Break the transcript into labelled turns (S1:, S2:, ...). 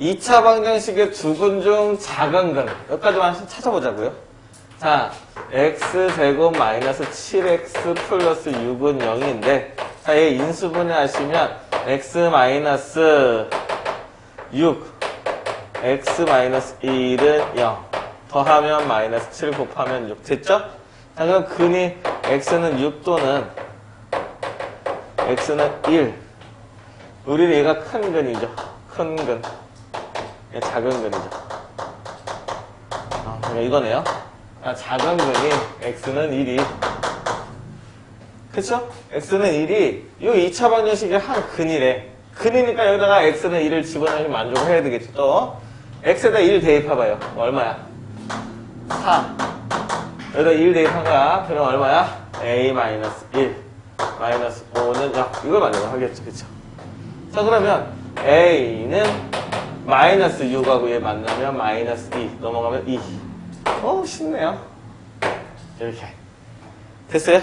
S1: 2차 방정식의 두근중 작은 근. 여기까지만 찾아보자고요. 자, x제곱 마이너스 7x 플러스 6은 0인데, 자, 얘 인수분해 하시면, x 마이너스 6, x 마이너스 1은 0. 더하면 마이너스 7 곱하면 6. 됐죠? 자, 그럼 근이 x는 6 또는 x는 1. 우리 얘가 큰 근이죠. 큰 근. 얘 작은 근이죠. 아, 그러니까 이거네요. 아, 작은 근이 x는 1이. 그쵸? x는 1이 이 2차 방정식의 한 근이래. 근이니까 여기다가 x는 1을 집어넣으면 만족을 해야 되겠죠. 또 x에다 1 대입해봐요. 얼마야? 4. 여기다 1 대입한 거야. 그럼 얼마야? a 마이너스 1 마이너스 5는 0. 이걸 만족을 하겠죠. 그쵸? 자 그러면 a는 마이너스 6하고 얘 만나면 마이너스 2 넘어가면 2. 어 쉽네요. 이렇게 됐어요?